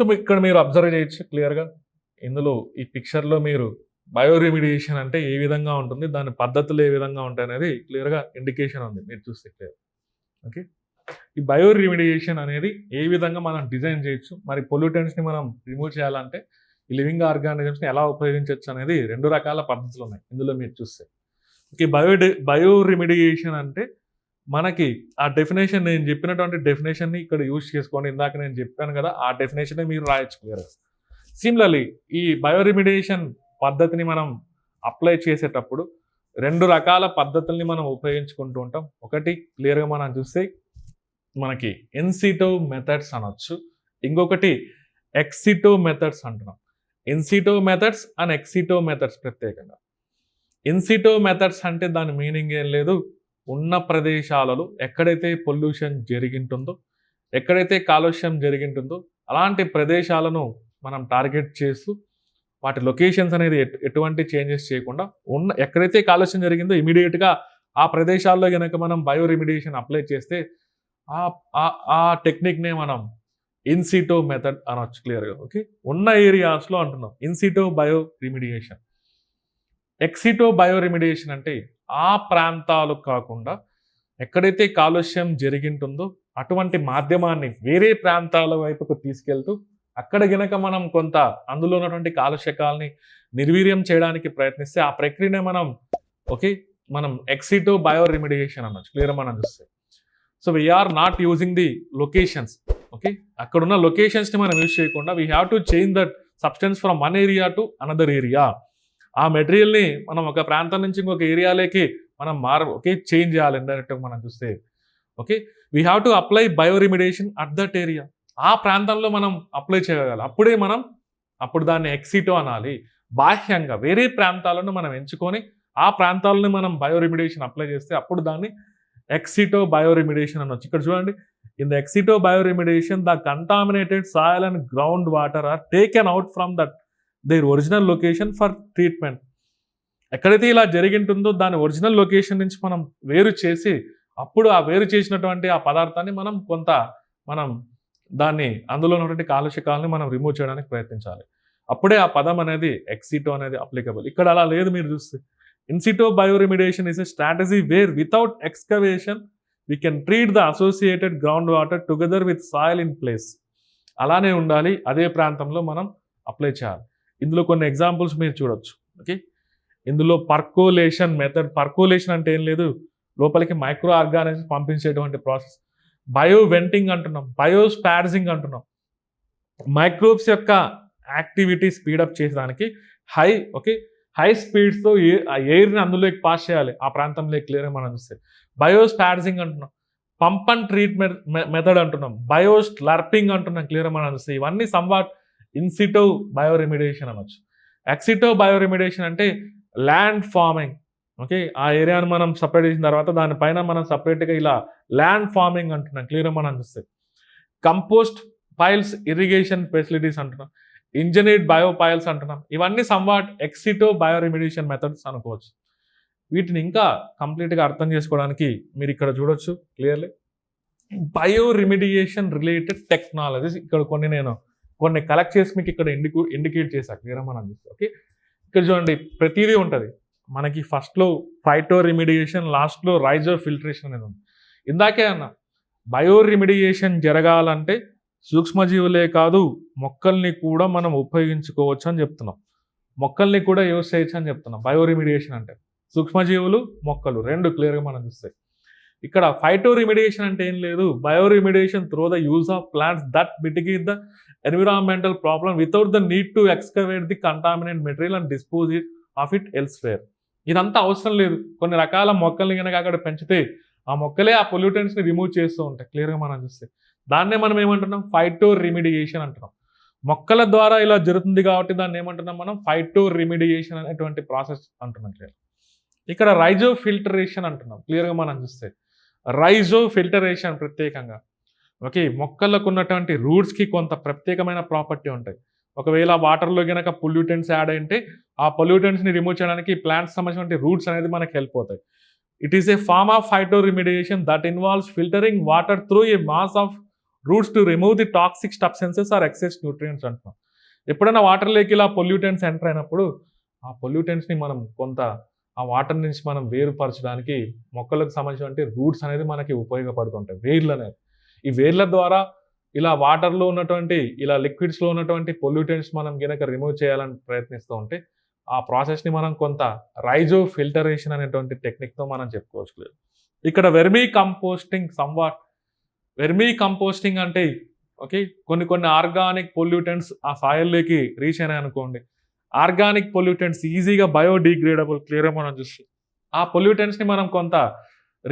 ఇక్కడ మీరు అబ్జర్వ్ చేయొచ్చు క్లియర్గా ఇందులో ఈ పిక్చర్లో మీరు బయో రెమిడియేషన్ అంటే ఏ విధంగా ఉంటుంది దాని పద్ధతులు ఏ విధంగా ఉంటాయి అనేది క్లియర్గా ఇండికేషన్ ఉంది. మీరు చూస్తే క్లియర్ ఓకే ఈ బయోరెమిడియేషన్ అనేది ఏ విధంగా మనం డిజైన్ చేయొచ్చు మరి పొల్యూటెంట్స్ని మనం రిమూవ్ చేయాలంటే ఈ లివింగ్ ఆర్గానిజమ్స్ని ఎలా ఉపయోగించవచ్చు అనేది రెండు రకాల పద్ధతులు ఉన్నాయి. ఇందులో మీరు చూస్తే. ఓకే బయో బయోరిమిడియేషన్ అంటే మనకి ఆ డెఫినేషన్ నేను చెప్పినటువంటి డెఫినేషన్ని ఇక్కడ యూజ్ చేసుకోండి. ఇందాక నేను చెప్పాను కదా ఆ డెఫినేషన్ మీరు రాయొచ్చు క్లియర్గా సిమిలర్లీ ఈ బయోరిమిడియేషన్ పద్ధతిని మనం అప్లై చేసేటప్పుడు రెండు రకాల పద్ధతుల్ని మనం ఉపయోగించుకుంటూ ఉంటాం. ఒకటి క్లియర్గా మనం చూస్తే మనకి ఎన్సిటో మెథడ్స్ అనొచ్చు. ఇంకొకటి ఎక్సిటో మెథడ్స్ అంటున్నాం. In situ methods and ex situ methods ప్రత్యేకంగా. ఇన్సిటో మెథడ్స్ అంటే దాని మీనింగ్ ఏం లేదు. ఉన్న ప్రదేశాలలో ఎక్కడైతే పొల్యూషన్ జరిగింటుందో ఎక్కడైతే కాలుష్యం జరిగింటుందో అలాంటి ప్రదేశాలను మనం టార్గెట్ చేస్తూ వాటి లొకేషన్స్ అనేది ఎటు- ఎటువంటి చేంజెస్ చేయకుండా ఉన్న ఎక్కడైతే కాలుష్యం జరిగిందో ఇమీడియట్గా ఆ ప్రదేశాల్లో కనుక మనం బయో రెమిడియేషన్ అప్లై చేస్తే ఆ ఆ- ఆ టెక్నిక్నే మనం ఇన్సిటో మెథడ్ అనొచ్చు క్లియర్గా ఓకే? ఉన్న ఏరియాస్లో అంటున్నాం in situ bioremediation ex situ bioremediation అంటే ఆ ప్రాంతాలు కాకుండా ఎక్కడైతే కాలుష్యం జరిగింటుందో అటువంటి మాధ్యమాన్ని వేరే ప్రాంతాల వైపుకు తీసుకెళ్తూ అక్కడ గనక మనం కొంత అందులో ఉన్నటువంటి కాలుష్యకాలని నిర్వీర్యం చేయడానికి ప్రయత్నిస్తే ఆ ప్రక్రియనే మనం ఓకే మనం ఎక్సిటో బయో రెమిడియేషన్ అనొచ్చు క్లియర్ మనం చూస్తే. So we are not using the locations okay అక్కడ ఉన్న లొకేషన్స్ని మనం యూజ్ చేయకుండా we have to change that substance from one area to another area ఆ మెటీరియల్ని మనం ఒక ప్రాంతం నుంచి ఇంకొక ఏరియాలోకి మనం మార ఓకే చేంజ్ చేయాలి ఇండైరెక్ట్గా మనం చూస్తే. Okay? We have to apply bio remediation at that area ఆ ప్రాంతంలో మనం అప్లై చేయగలం. అప్పుడే మనం అప్పుడు దాన్ని ఎక్సిటో అనాలి. బాహ్యంగా వేరే ప్రాంతాలను మనం ఎంచుకొని ఆ ప్రాంతాలను మనం బయో రెమిడియేషన్ అప్లై చేస్తే అప్పుడు దాన్ని ఎక్సిటో బయో రెమిడియేషన్ అనొచ్చు ఇక్కడ చూడండి. In the ex situ bio remediation the contaminated soil and ground water are taken out from that there original location for treatment. ఎక్కడైతే ఇలా జరిగింటుందో దాని ఒరిజినల్ లొకేషన్ నుంచి మనం వేరు చేసి అప్పుడు ఆ వేరు చేసినటువంటి ఆ పదార్థాన్ని మనం కొంత మనం దాన్ని అందులో ఉన్నటువంటి కాలుష్యకాలని మనం రిమూవ్ చేయడానికి ప్రయత్నించాలి. అప్పుడే ఆ పదం అనేది ఎక్సిటో అనేది అప్లికబుల్ ఇక్కడ అలా లేదు మీరు చూస్తే. In situ bioremediation is a strategy where without excavation we can treat the associated ground water together with soil in place అలానే ఉండాలి అదే ప్రాంతంలో మనం అప్లై చేయాలి. ఇందులో కొన్ని ఎగ్జాంపుల్స్ మీరు చూడొచ్చు ఓకే ఇందులో పర్కోలేషన్ మెథడ్ పర్కోలేషన్ అంటే ఏం లేదు లోపలికి మైక్రో ఆర్గానిజం పంపించేటువంటి ప్రాసెస్ బయో వెంటింగ్ అంటున్నాం బయో స్పార్జింగ్ అంటున్నాం. మైక్రోబ్స్ యొక్క యాక్టివిటీ స్పీడప్ చేసేదానికి హై ఓకే హై స్పీడ్స్తో ఆ ఎయిర్ని అందులోకి పాస్ చేయాలి ఆ ప్రాంతంలో క్లియర్గా మనం చూస్తే. బయో స్పార్జింగ్ అంటున్నాం. పంప్ అండ్ ట్రీట్మెంట్ మెథడ్ అంటున్నాం. బయో స్లర్పింగ్ అంటున్నాం క్లియర్ మనం చూస్తే. ఇవన్నీ సంవాట్ ఇన్సిటో బయో అనొచ్చు. ఎక్సిటో బయో అంటే ల్యాండ్ ఫార్మింగ్. ఓకే? ఆ ఏరియాను మనం సపరేట్ చేసిన తర్వాత దానిపైన మనం సపరేట్గా ఇలా ల్యాండ్ ఫార్మింగ్ అంటున్నాం. క్లియర్ మనం చూస్తే. కంపోస్ట్ పైల్స్ ఇరిగేషన్ ఫెసిలిటీస్ అంటున్నాం. ఇంజనీర్డ్ బయో పైల్స్ అంటున్నాం. ఇవన్నీ సంవాట్ ఎక్సిటో బయో మెథడ్స్ అనుకోవచ్చు. వీటిని ఇంకా కంప్లీట్గా అర్థం చేసుకోవడానికి మీరు ఇక్కడ చూడొచ్చు క్లియర్లీ. Bioremediation related technologies. ఇక్కడ కొన్ని నేను కొన్ని కలెక్ట్ చేసి మీకు ఇక్కడ ఇండికు ఇండికేట్ చేశాను క్లియర్ మనం ఓకే ఇక్కడ చూడండి ప్రతిదీ ఉంటుంది. మనకి ఫస్ట్లో ఫైటో రిమిడియేషన్ లాస్ట్లో రైజో ఫిల్టరేషన్ అనేది ఉంది. ఇందాకే అన్న బయో రిమిడియేషన్ జరగాలంటే సూక్ష్మజీవులే కాదు మొక్కల్ని కూడా మనం ఉపయోగించుకోవచ్చు అని చెప్తున్నాం. మొక్కల్ని కూడా యూజ్ చేయొచ్చు అని చెప్తున్నాం. బయో రిమిడియేషన్ అంటే సూక్ష్మజీవులు మొక్కలు రెండు క్లియర్గా మనం చూస్తాయి ఇక్కడ ఫైటో రిమిడియేషన్ అంటే ఏం లేదు. Bio remediation through the use of plants that mitigate the environmental problem without the need to excavate the contaminate material and dispose it of it elsewhere ఇదంతా అవసరం లేదు. కొన్ని రకాల మొక్కల్ని కనుక అక్కడ పెంచితే ఆ మొక్కలే ఆ పొల్యూటెంట్స్ని రిమూవ్ చేస్తూ ఉంటాయి. క్లియర్గా మనం చూస్తే. దాన్నే మనం ఏమంటున్నాం? ఫైటో రిమిడియేషన్ అంటున్నాం. మొక్కల ద్వారా ఇలా జరుగుతుంది కాబట్టి దాన్ని ఏమంటున్నాం మనం? ఫైటో రిమిడియేషన్ అనేటువంటి ప్రాసెస్ అంటున్నాం. క్లియర్ ఇక్కడ రైజో ఫిల్టరేషన్ అంటున్నాం క్లియర్గా మనం చూస్తే. రైజో ఫిల్టరేషన్ ప్రత్యేకంగా. ఓకే మొక్కలకు ఉన్నటువంటి రూట్స్కి కొంత ప్రత్యేకమైన ప్రాపర్టీ ఉంటాయి. ఒకవేళ వాటర్లో కనుక పొల్యూటెంట్స్ యాడ్ అయితే ఆ పొల్యూటెంట్స్ని రిమూవ్ చేయడానికి ప్లాంట్స్ సంబంధించిన రూట్స్ అనేది మనకి హెల్ప్ అవుతాయి. It is a form of phyto remediation that involves filtering water through a mass of roots to remove the toxic substances or excess nutrients అంటున్నాం. ఎప్పుడైనా వాటర్లోకి ఇలా పొల్యూటెంట్స్ ఎంటర్ అయినప్పుడు ఆ పొల్యూటెంట్స్ని మనం కొంత ఆ వాటర్ నుంచి మనం వేరుపరచడానికి మొక్కలకు సంబంధించినటువంటి రూట్స్ అనేది మనకి ఉపయోగపడుతుంటాయి. వేర్లు అనేది ఈ వేర్ల ద్వారా ఇలా వాటర్లో ఉన్నటువంటి ఇలా లిక్విడ్స్లో ఉన్నటువంటి పొల్యూటెంట్స్ మనం గినక రిమూవ్ చేయాలని ప్రయత్నిస్తూ ఉంటే ఆ ప్రాసెస్ని మనం కొంత రైజో ఫిల్టరేషన్ అనేటువంటి టెక్నిక్తో మనం చెప్పుకోవచ్చు. ఇక్కడ vermi composting somewhat vermi composting అంటే ఓకే కొన్ని కొన్ని ఆర్గానిక్ పొల్యూటెంట్స్ ఆ సాయిల్లోకి రీచ్ అయినాయి అనుకోండి. ఆర్గానిక్ పొల్యూటెంట్స్ ఈజీగా బయోడిగ్రేడబుల్ క్లియర్గా మనం చూస్తాం. ఆ పొల్యూటెంట్స్ని మనం కొంత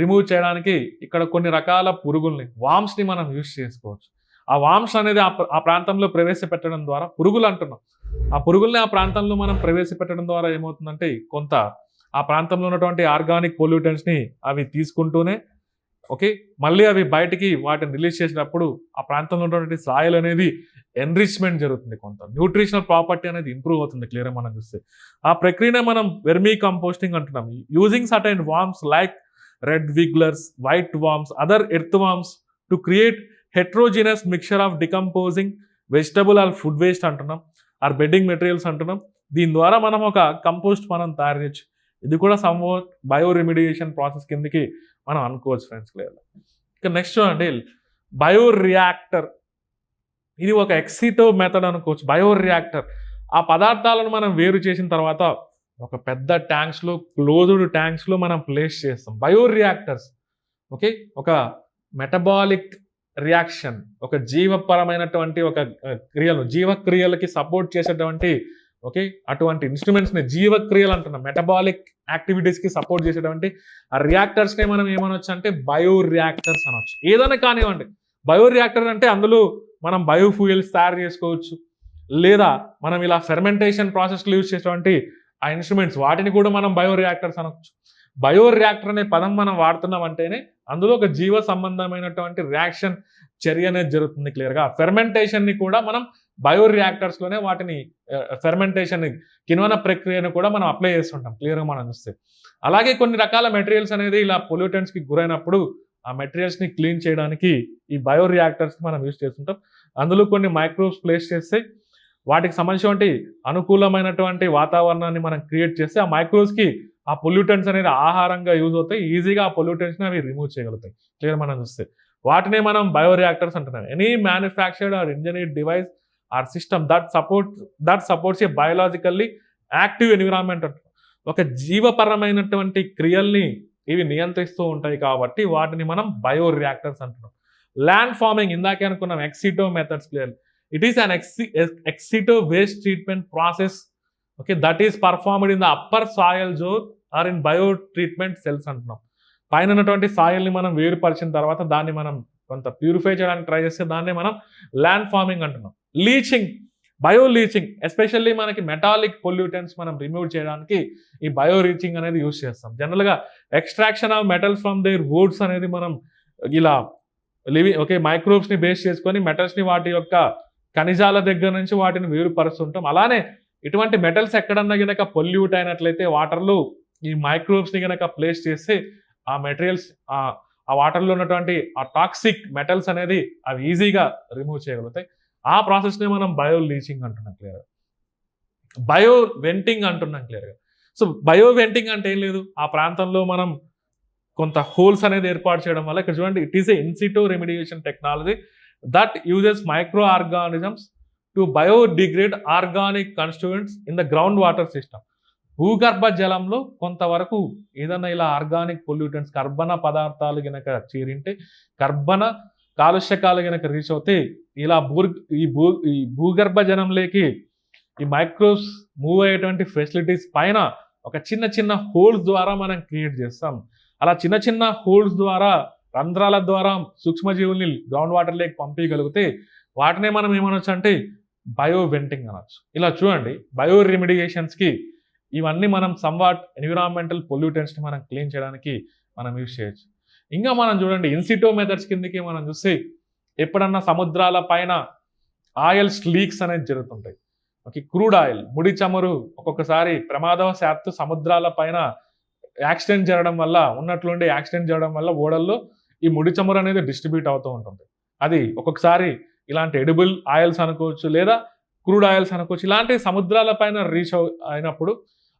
రిమూవ్ చేయడానికి ఇక్కడ కొన్ని రకాల పురుగుల్ని వామ్స్ని మనం యూజ్ చేసుకోవచ్చు. ఆ వామ్స్ అనేది ఆ ఆ ప్రాంతంలో ప్రవేశపెట్టడం ద్వారా పురుగులు అంటున్నాం. ఆ పురుగుల్ని ఆ ప్రాంతంలో మనం ప్రవేశపెట్టడం ద్వారా ఏమవుతుందంటే కొంత ఆ ప్రాంతంలో ఉన్నటువంటి ఆర్గానిక్ పొల్యూటెంట్స్ని అవి తీసుకుంటూనే ఓకే మళ్ళీ అవి బయటికి వాటిని రిలీజ్ చేసినప్పుడు ఆ ప్రాంతంలో ఉన్నటువంటి సాయిల్ అనేది ఎన్రిచ్మెంట్ జరుగుతుంది కొంత. న్యూట్రిషనల్ ప్రాపర్టీ అనేది ఇంప్రూవ్ అవుతుంది క్లియర్గా మనం చూస్తే. ఆ ప్రక్రియనే మనం వెర్మీ కంపోస్టింగ్ అంటున్నాం. Using certain worms like red wigglers white worms other earth worms to create heterogeneous mixture of decomposing vegetable or food waste అంటున్నాం. ఆర్ బెడ్డింగ్ మెటీరియల్స్ అంటున్నాం. దీని ద్వారా మనం ఒక కంపోస్ట్ మనం తయారు చేయొచ్చు. ఇది కూడా సమ్ బయో రెమిడియేషన్ ప్రాసెస్ కిందకి మనం అనుకోవచ్చు ఫ్రెండ్స్ క్లియర్ ఇక నెక్స్ట్ చూడండి. బయో రియాక్టర్ ఇది ఒక ఎక్సిటో మెథడ్ అనుకోవచ్చు. బయో రియాక్టర్ ఆ పదార్థాలను మనం వేరు చేసిన తర్వాత ఒక పెద్ద ట్యాంక్స్లో క్లోజ్డ్ ట్యాంక్స్లో మనం ప్లేస్ చేస్తాం. Bioreactors okay? ఒక మెటబాలిక్ రియాక్షన్ ఒక జీవపరమైనటువంటి ఒక క్రియలు జీవక్రియలకి సపోర్ట్ చేసేటువంటి ఓకే? అటువంటి ఇన్స్ట్రుమెంట్స్ని జీవక్రియలు అంటున్నాం. మెటబాలిక్ యాక్టివిటీస్కి సపోర్ట్ చేసేటువంటి ఆ రియాక్టర్స్ని మనం ఏమనొచ్చు అంటే బయో రియాక్టర్స్ అనొచ్చు. ఏదైనా కానివ్వండి బయో రియాక్టర్ అంటే అందులో మనం బయోఫ్యూయల్స్ తయారు చేసుకోవచ్చు. లేదా మనం ఇలా ఫెర్మెంటేషన్ ప్రాసెస్లో యూజ్ చేసేటువంటి ఆ ఇన్స్ట్రుమెంట్స్ వాటిని కూడా మనం బయో రియాక్టర్స్ అనొచ్చు. బయో రియాక్టర్ అనే పదం మనం వాడుతున్నాం అంటేనే అందులో ఒక జీవ సంబంధమైనటువంటి రియాక్షన్ చర్య అనేది జరుగుతుంది క్లియర్గా ఫెర్మెంటేషన్ని కూడా మనం బయో రియాక్టర్స్లోనే వాటిని ఫెర్మెంటేషన్ కిన్వన ప్రక్రియను కూడా మనం అప్లై చేస్తుంటాం క్లియర్గా మనం చూస్తే. అలాగే కొన్ని రకాల మెటీరియల్స్ అనేది ఇలా పొల్యూటెంట్స్కి గురైనప్పుడు ఆ మెటీరియల్స్ని క్లీన్ చేయడానికి ఈ బయో రియాక్టర్స్ని మనం యూజ్ చేస్తుంటాం. అందులో కొన్ని మైక్రోబ్స్ ప్లేస్ చేస్తే వాటికి సంబంధించినటువంటి అనుకూలమైనటువంటి వాతావరణాన్ని మనం క్రియేట్ చేస్తే ఆ మైక్రోస్కి ఆ పొల్యూటెంట్స్ అనేది ఆహారంగా యూజ్ అవుతాయి ఈజీగా ఆ పొల్యూటెంట్స్ని అవి రిమూవ్ చేయగలుగుతాయి. క్లియర్ మనం చూస్తే. వాటినే మనం బయోరియాక్టర్స్ అంటున్నాం. Any manufactured or engineer device or system that support that supports a biologically active environment అంటున్నాం. ఒక జీవపరమైనటువంటి క్రియల్ని ఇవి నియంత్రిస్తూ ఉంటాయి కాబట్టి వాటిని మనం బయోరియాక్టర్స్ అంటున్నాం. ల్యాండ్ ఫార్మింగ్ ఇందాకే అనుకున్నాం. Ex situ methods clearly it is an ex ex situ waste treatment process okay that is performed in the upper soil zone or in bio treatment cells అంటున్నాం. పైన ఉన్నటువంటి సాయిల్ని మనం వేరుపరిచిన తర్వాత దాన్ని మనం కొంత ప్యూరిఫై చేయడానికి ట్రై చేస్తే దాన్ని మనం ల్యాండ్ ఫార్మింగ్ అంటున్నాం. లీచింగ్ బయో లీచింగ్ ఎస్పెషల్లీ మనకి మెటాలిక్ పొల్యూటెంట్స్ మనం రిమూవ్ చేయడానికి ఈ బయో రీచింగ్ అనేది యూస్ చేస్తాం. జనరల్గా extraction of metals from their woods అనేది మనం ఇలా లివింగ్ ఓకే మైక్రోబ్స్ని బేస్ చేసుకొని మెటల్స్ని వాటి యొక్క ఖనిజాల దగ్గర నుంచి వాటిని వేరుపరుస్తుంటాం. అలానే ఇటువంటి మెటల్స్ ఎక్కడన్నా గనక పొల్యూట్ అయినట్లయితే వాటర్లో ఈ మైక్రోబ్స్ని గనక ప్లేస్ చేస్తే ఆ మెటీరియల్స్ ఆ వాటర్లో ఉన్నటువంటి ఆ టాక్సిక్ మెటల్స్ అనేది అవి ఈజీగా రిమూవ్ చేయగలుగుతాయి. ఆ ప్రాసెస్ని మనం బయో లీచింగ్ అంటున్నాం క్లియర్గా. బయో వెంటింగ్ అంటున్నాం క్లియర్గా. సో బయో వెంటింగ్ అంటే ఏం లేదు. ఆ ప్రాంతంలో మనం కొంత హోల్స్ అనేది ఏర్పాటు చేయడం వల్ల ఇక్కడ చూడండి it is a in situ remediation technology. That uses microorganisms to biodegrade organic constituents in the ground water system భూగర్భ జలంలో కొంతవరకు ఏదైనా ఇలా ఆర్గానిక్ పొల్యూటెంట్స్ కర్బన పదార్థాలు గనక చేరింటే కర్బన కాలుష్యకాలు గనక రీచ్ అవుతే ఇలా భూ ఈ భూ ఈ భూగర్భ జలంలోకి ఈ మైక్రోస్ మూవ్ అయ్యేటువంటి ఫెసిలిటీస్ పైన ఒక చిన్న చిన్న హోల్స్ ద్వారా మనం క్రియేట్ చేస్తాం. అలా చిన్న చిన్న హోల్స్ ద్వారా రంధ్రాల ద్వారా సూక్ష్మజీవుల్ని గ్రౌండ్ వాటర్ లేక్ పంపించగలిగితే వాటినే మనం ఏమనొచ్చు అంటే బయో వెంటింగ్ అనొచ్చు. ఇలా చూడండి బయో రెమిడియేషన్స్కి ఇవన్నీ మనం సంవాట్ ఎన్విరాన్మెంటల్ పొల్యూటెంట్స్ని మనం క్లీన్ చేయడానికి మనం యూజ్ చేయొచ్చు. ఇంకా మనం చూడండి ఇన్సిటో మెథడ్స్ కిందకి మనం చూస్తే ఎప్పుడన్నా సముద్రాల పైన ఆయిల్స్ లీక్స్ అనేది జరుగుతుంటాయి. ఓకే క్రూడ్ ఆయిల్ ముడి చమురు ఒక్కొక్కసారి ప్రమాదవశాత్తు సముద్రాల పైన యాక్సిడెంట్ జరగడం వల్ల ఉన్నట్లుండి యాక్సిడెంట్ జరగడం వల్ల ఓడల్లో ఈ ముడి చమురు అనేది డిస్ట్రిబ్యూట్ అవుతూ ఉంటుంది. అది ఒక్కొక్కసారి ఇలాంటి ఎడిబుల్ ఆయిల్స్ అనుకోవచ్చు లేదా క్రూడ్ ఆయిల్స్ అనుకోవచ్చు ఇలాంటి సముద్రాల పైన రీచ్ అయినప్పుడు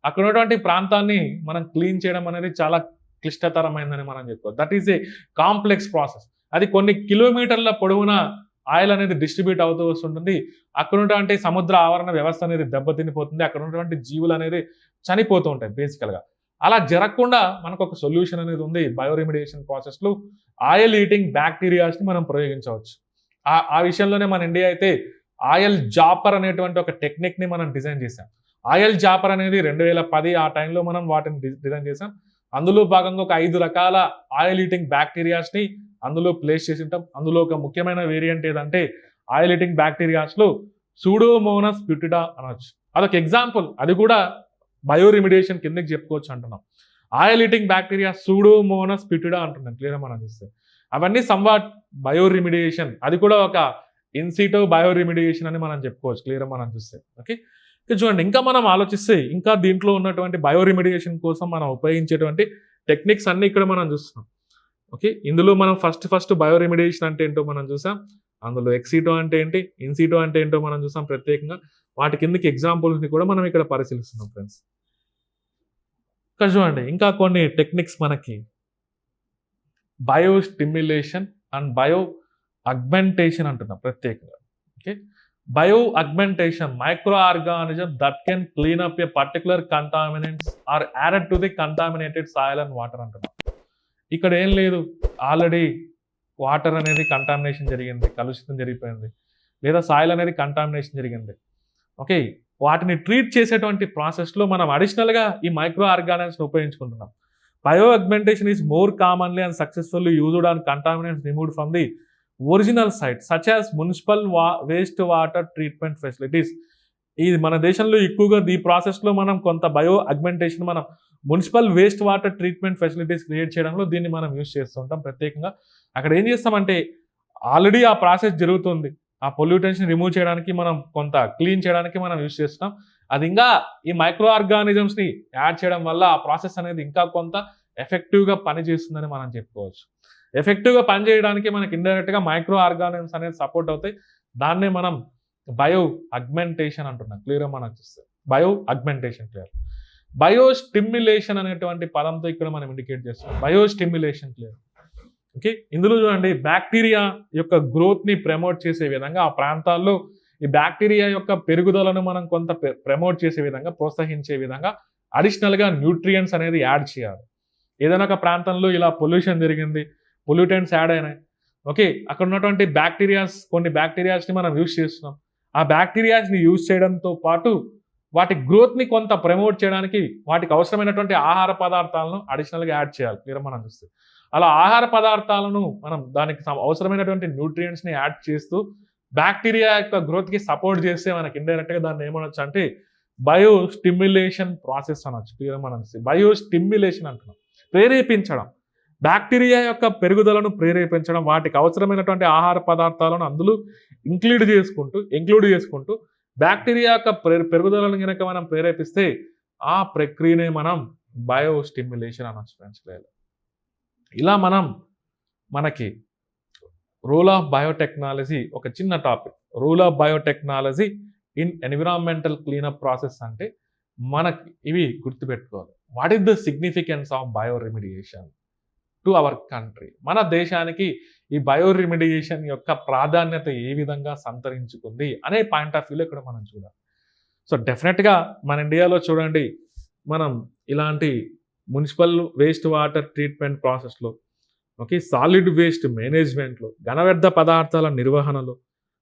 అక్కడ ఉన్నటువంటి ప్రాంతాన్ని మనం క్లీన్ చేయడం అనేది చాలా క్లిష్టతరమైందని మనం చెప్పుకోవచ్చు. That is a complex process అది కొన్ని కిలోమీటర్ల పొడవున ఆయిల్ అనేది డిస్ట్రిబ్యూట్ అవుతూ వస్తుంటుంది. అక్కడ ఉన్నటువంటి సముద్ర ఆవరణ వ్యవస్థ అనేది దెబ్బతినిపోతుంది. అక్కడ ఉన్నటువంటి జీవులు అనేది చనిపోతూ ఉంటాయి బేసికల్గా అలా జరగకుండా మనకు ఒక సొల్యూషన్ అనేది ఉంది. బయోరిమిడియేషన్ ప్రాసెస్లో ఆయిల్ ఈటింగ్ బ్యాక్టీరియాస్ని మనం ప్రయోగించవచ్చు. ఆ ఆ విషయంలోనే మన ఇండియా అయితే ఆయిల్ జాపర్ అనేటువంటి ఒక టెక్నిక్ని మనం డిజైన్ చేసాం ఆయిల్ జాపర్ అనేది రెండు వేల పది ఆ టైంలో మనం వాటిని డిజైన్ చేసాం అందులో భాగంగా ఒక ఐదు రకాల ఆయిల్ ఈటింగ్ బ్యాక్టీరియాస్ని అందులో ప్లేస్ చేసి ఉంటాం అందులో ఒక ముఖ్యమైన వేరియంట్ ఏదంటే ఆయిల్ ఈటింగ్ బ్యాక్టీరియాస్లో సూడోమోనస్ ప్యూటిడా అనొచ్చు. అదొక ఎగ్జాంపుల్. అది కూడా బయోరిమిడియేషన్ కిందకి చెప్పుకోవచ్చు అంటున్నాం. Oil eating bacteria Pseudomonas putida అంటున్నాం క్లియర్ మనం చూస్తే. అవన్నీ సంవాట్ బయోరిమిడియేషన్ అది కూడా ఒక ఇన్సిటో బయో రిమిడియేషన్ అని మనం చెప్పుకోవచ్చు క్లియర్ మనం చూస్తే. ఓకే ఇక చూడండి ఇంకా మనం ఆలోచిస్తే ఇంకా దీంట్లో ఉన్నటువంటి బయో రిమిడియేషన్ కోసం మనం ఉపయోగించేటువంటి టెక్నిక్స్ అన్ని ఇక్కడ మనం చూస్తున్నాం. ఓకే ఇందులో మనం ఫస్ట్ ఫస్ట్ బయో బయోరిమిడియేషన్ అంటే ఏంటో మనం చూసాం. అందులో ఎక్సిటో అంటే ఏంటి? ఇన్సిటో అంటే ఏంటో మనం చూసాం ప్రత్యేకంగా. వాటి కిందకి ఎగ్జాంపుల్స్ని కూడా మనం ఇక్కడ పరిశీలిస్తున్నాం ఫ్రెండ్స్ ఇక్కడ చూడండి ఇంకా కొన్ని టెక్నిక్స్ మనకి. Bio stimulation and bio augmentation అంటున్నాం ప్రత్యేకంగా. Okay bioaugmentation microorganism that can clean up a particular contaminants are added to the contaminated soil and water అంటున్నాం. ఇక్కడ ఏం లేదు ఆల్రెడీ వాటర్ అనేది కంటామినేషన్ జరిగింది కలుషితం జరిగిపోయింది లేదా సాయిల్ అనేది కంటామినేషన్ జరిగింది. ఓకే వాటిని ట్రీట్ చేసేటువంటి ప్రాసెస్లో మనం అడిషనల్గా ఈ మైక్రో ఆర్గానిజమ్స్ని ఉపయోగించుకుంటున్నాం. Bioaugmentation is more commonly and successfully used and contaminants removed from the original site such as municipal wa waste water treatment facilities ఇది మన దేశంలో ఎక్కువగా ఈ ప్రాసెస్లో మనం కొంత బయో అగ్మెంటేషన్ మనం municipal waste water treatment facilities create చేయడంలో దీన్ని మనం యూజ్ చేస్తుంటాం ప్రత్యేకంగా. అక్కడ ఏం చేస్తామంటే ఆల్రెడీ ఆ ప్రాసెస్ జరుగుతుంది. ఆ పొల్యూటెన్స్ని రిమూవ్ చేయడానికి మనం కొంత క్లీన్ చేయడానికి మనం యూజ్ చేస్తున్నాం. అది ఇంకా ఈ మైక్రో ఆర్గానిజమ్స్ని యాడ్ చేయడం వల్ల ఆ ప్రాసెస్ అనేది ఇంకా కొంత ఎఫెక్టివ్గా పనిచేస్తుందని మనం చెప్పుకోవచ్చు. ఎఫెక్టివ్గా పనిచేయడానికి మనకి ఇండైరెక్ట్గా మైక్రో ఆర్గానిజమ్స్ అనేది సపోర్ట్ అవుతాయి. దాన్నే మనం బయో అగ్మెంటేషన్ అంటున్నాం. క్లియర్గా మనం చూస్తే bio augmentation clear bio stimulation అనేటువంటి పదంతో ఇక్కడ మనం ఇండికేట్ చేస్తున్నాం. Biostimulation clear okay? ఇందులో చూడండి బ్యాక్టీరియా యొక్క గ్రోత్ని ప్రమోట్ చేసే విధంగా ఆ ప్రాంతాల్లో ఈ బ్యాక్టీరియా యొక్క పెరుగుదలను మనం కొంత ప్రమోట్ చేసే విధంగా ప్రోత్సహించే విధంగా అడిషనల్గా న్యూట్రియంట్స్ అనేది యాడ్ చేయాలి. ఏదైనా ఒక ప్రాంతంలో ఇలా పొల్యూషన్ జరిగింది పొల్యూటెంట్స్ యాడ్ అయినాయి. ఓకే? అక్కడ ఉన్నటువంటి బ్యాక్టీరియాస్ కొన్ని బ్యాక్టీరియాస్ని మనం యూజ్ చేస్తున్నాం. ఆ బ్యాక్టీరియాస్ని యూజ్ చేయడంతో పాటు వాటి గ్రోత్ని కొంత ప్రమోట్ చేయడానికి వాటికి అవసరమైనటువంటి ఆహార పదార్థాలను అడిషనల్గా యాడ్ చేయాలి. క్లియర్ మనం చూస్తే. అలా ఆహార పదార్థాలను మనం దానికి అవసరమైనటువంటి న్యూట్రియంట్స్ని యాడ్ చేస్తూ బ్యాక్టీరియా యొక్క గ్రోత్కి సపోర్ట్ చేస్తే మనకి ఇండైరెక్ట్గా దాన్ని ఏమనొచ్చు అంటే బయో స్టిమ్యులేషన్ ప్రాసెస్ అనొచ్చు. క్లియర్ మనం బయో స్టిమ్యులేషన్ అంటున్నాం. ప్రేరేపించడం. బ్యాక్టీరియా యొక్క పెరుగుదలను ప్రేరేపించడం వాటికి అవసరమైనటువంటి ఆహార పదార్థాలను అందులో ఇంక్లూడ్ చేసుకుంటూ ఇంక్లూడ్ చేసుకుంటూ బ్యాక్టీరియా యొక్క పెరుగుదలను కనుక మనం ప్రేరేపిస్తే ఆ ప్రక్రియనే మనం బయో స్టిమ్యులేషన్ అనొచ్చు ఫ్రెండ్స్ ఇలా మనం మనకి రూల్ ఆఫ్ బయోటెక్నాలజీ ఒక చిన్న topic role of biotechnology in environmental cleanup process అంటే మనకి ఇవి గుర్తుపెట్టుకోవాలి. What is the significance of bioremediation to our country మన దేశానికి ఈ బయో రెమిడియేషన్ యొక్క ప్రాధాన్యత ఏ విధంగా సంతరించుకుంది అనే పాయింట్ ఆఫ్ వ్యూలో ఇక్కడ మనం చూడాలి. సో డెఫినెట్గా మన ఇండియాలో చూడండి మనం ఇలాంటి మున్సిపల్ వేస్ట్ వాటర్ ట్రీట్మెంట్ ప్రాసెస్లో ఓకే సాలిడ్ వేస్ట్ మేనేజ్మెంట్లో ఘనవ్యర్థ పదార్థాల నిర్వహణలో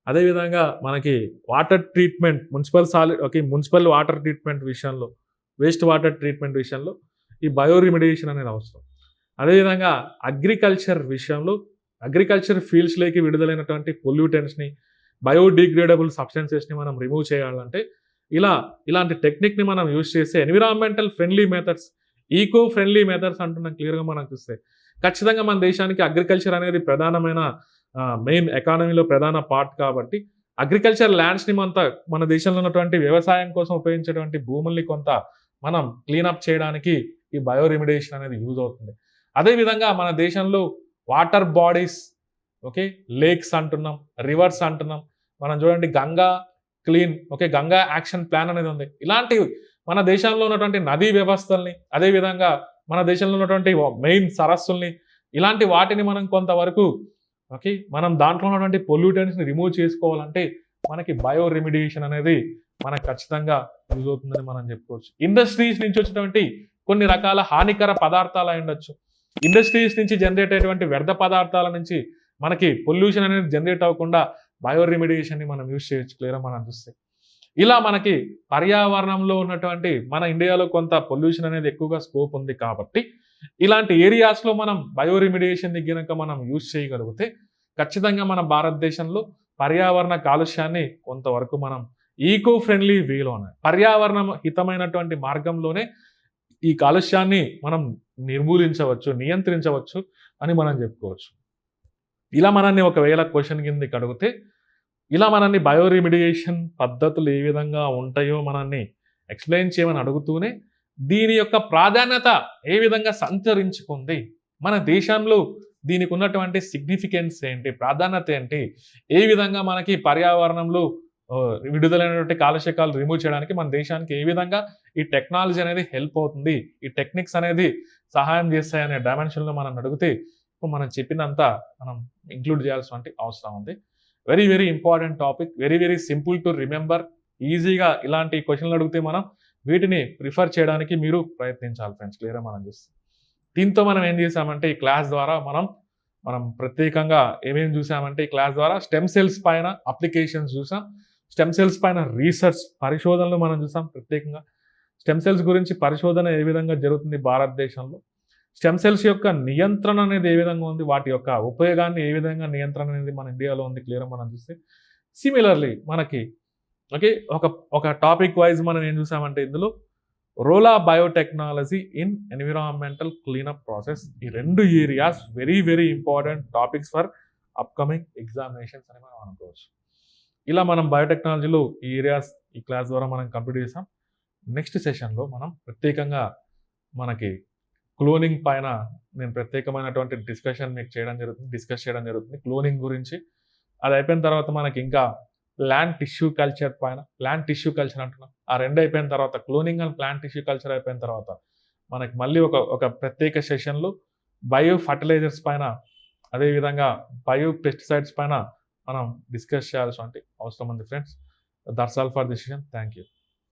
అదేవిధంగా మనకి water treatment municipal solid okay municipal water treatment విషయంలో వేస్ట్ వాటర్ ట్రీట్మెంట్ విషయంలో ఈ బయో రిమిడియేషన్ అనేది అవసరం. అదేవిధంగా అగ్రికల్చర్ విషయంలో అగ్రికల్చర్ ఫీల్డ్స్లోకి విడుదలైనటువంటి పొల్యూటెంట్స్ని బయోడిగ్రేడబుల్ సబ్స్టెన్సెస్ని మనం రిమూవ్ చేయాలంటే ఇలా ఇలాంటి టెక్నిక్ని మనం యూజ్ చేస్తే environmental friendly methods eco friendly methods అంటున్నాం క్లియర్గా మనం చూస్తే. ఖచ్చితంగా మన దేశానికి అగ్రికల్చర్ అనేది ప్రధానమైన మెయిన్ ఎకానమీలో ప్రధాన పార్ట్ కాబట్టి అగ్రికల్చర్ ల్యాండ్స్ని మనంత మన దేశంలో ఉన్నటువంటి వ్యవసాయం కోసం ఉపయోగించేటువంటి భూముల్ని కొంత మనం క్లీనప్ చేయడానికి ఈ బయో రెమిడేషన్ అనేది యూజ్ అవుతుంది. అదేవిధంగా మన దేశంలో వాటర్ బాడీస్ ఓకే లేక్స్ అంటున్నాం రివర్స్ అంటున్నాం. మనం చూడండి Ganga clean okay Ganga action plan అనేది ఉంది. ఇలాంటి మన దేశంలో ఉన్నటువంటి నదీ వ్యవస్థల్ని అదేవిధంగా మన దేశంలో ఉన్నటువంటి మెయిన్ సరస్సుల్ని ఇలాంటి వాటిని మనం కొంతవరకు ఓకే మనం దాంట్లో ఉన్నటువంటి పొల్యూటెంట్స్ని రిమూవ్ చేసుకోవాలంటే మనకి బయో రెమిడియేషన్ అనేది మనకు ఖచ్చితంగా యూజ్ అవుతుందని మనం చెప్పుకోవచ్చు. ఇండస్ట్రీస్ నుంచి వచ్చినటువంటి కొన్ని రకాల హానికర పదార్థాలు అయి ఉండొచ్చు. ఇండస్ట్రీస్ నుంచి జనరేట్ అయ్యేటువంటి వ్యర్థ పదార్థాల నుంచి మనకి పొల్యూషన్ అనేది జనరేట్ అవ్వకుండా బయో రెమిడియేషన్ని మనం యూజ్ చేయొచ్చు. క్లియర్ మనం చూస్తే. ఇలా మనకి పర్యావరణంలో ఉన్నటువంటి మన ఇండియాలో కొంత పొల్యూషన్ అనేది ఎక్కువగా స్కోప్ ఉంది కాబట్టి ఇలాంటి ఏరియాస్లో మనం బయో రెమిడియేషన్ గనక మనం యూజ్ చేయగలిగితే ఖచ్చితంగా మన భారతదేశంలో పర్యావరణ కాలుష్యాన్ని కొంతవరకు మనం ఈకో ఫ్రెండ్లీ వేలోనే పర్యావరణ హితమైనటువంటి మార్గంలోనే ఈ కాలుష్యాన్ని మనం నిర్మూలించవచ్చు నియంత్రించవచ్చు అని మనం చెప్పుకోవచ్చు. ఇలా మనల్ని ఒకవేళ క్వశ్చన్ కింద అడిగితే ఇలా మనల్ని బయో రెమిడియేషన్ పద్ధతులు ఏ విధంగా ఉంటాయో మనల్ని ఎక్స్ప్లెయిన్ చేయమని అడుగుతూనే దీని యొక్క ప్రాధాన్యత ఏ విధంగా సంతరించుకుంది? మన దేశంలో దీనికి ఉన్నటువంటి సిగ్నిఫికెన్స్ ఏంటి? ప్రాధాన్యత ఏంటి? ఏ విధంగా మనకి పర్యావరణంలో విడుదలైనటువంటి కాలుష్యకాలు రిమూవ్ చేయడానికి మన దేశానికి ఏ విధంగా ఈ టెక్నాలజీ అనేది హెల్ప్ అవుతుంది? ఈ టెక్నిక్స్ అనేది సహాయం చేస్తాయనే డైమెన్షన్లో మనం అడిగితే ఇప్పుడు మనం చెప్పినంత మనం ఇంక్లూడ్ చేయాల్సిన అవసరం ఉంది. Very very important topic very very simple to remember ఈజీగా ఇలాంటి క్వశ్చన్లు అడిగితే మనం వీటిని ప్రిఫర్ చేయడానికి మీరు ప్రయత్నించాలి ఫ్రెండ్స్ క్లియర్గా మనం చూస్తాం. దీంతో మనం ఏం చేసామంటే ఈ క్లాస్ ద్వారా మనం మనం ప్రత్యేకంగా ఏమేమి చూసామంటే ఈ క్లాస్ ద్వారా స్టెమ్ సెల్స్ పైన అప్లికేషన్స్ చూసాం. స్టెమ్ సెల్స్ పైన రీసెర్చ్ పరిశోధనలు మనం చూసాం ప్రత్యేకంగా. స్టెమ్ సెల్స్ గురించి పరిశోధన ఏ విధంగా జరుగుతుంది భారతదేశంలో? స్టెమ్ సెల్స్ యొక్క నియంత్రణ అనేది ఏ విధంగా ఉంది? వాటి యొక్క ఉపయోగాన్ని ఏ విధంగా నియంత్రణ అనేది మన ఇండియాలో ఉంది? క్లియర్ మనం చూస్తే సిమిలర్లీ మనకి ఓకే ఒక ఒక టాపిక్ వైజ్ మనం ఏం చూసామంటే ఇందులో రోలా biotechnology in environmental cleanup process ఈ రెండు areas very very important topics for upcoming examinations అని మనం అనుకోవచ్చు. ఇలా మనం బయోటెక్నాలజీలో ఈ ఏరియాస్ ఈ క్లాస్ ద్వారా మనం కంప్లీట్ చేసాం. నెక్స్ట్ సెషన్లో మనం ప్రత్యేకంగా మనకి క్లోనింగ్ పైన నేను ప్రత్యేకమైనటువంటి డిస్కషన్ మీకు చేయడం జరుగుతుంది డిస్కస్ చేయడం జరుగుతుంది. క్లోనింగ్ గురించి. అది అయిపోయిన తర్వాత మనకి ఇంకా ప్లాంట్ టిష్యూ కల్చర్ పైన ప్లాంట్ టిష్యూ కల్చర్ అంటున్నాం. ఆ రెండు అయిపోయిన తర్వాత cloning and plant tissue culture అయిపోయిన తర్వాత మనకి మళ్ళీ ఒక ఒక ప్రత్యేక సెషన్లో బయో ఫర్టిలైజర్స్ పైన అదేవిధంగా బయో పెస్టిసైడ్స్ పైన మనం డిస్కస్ చేయాల్సిన అవసరం ఉంది friends that's all for the session thank you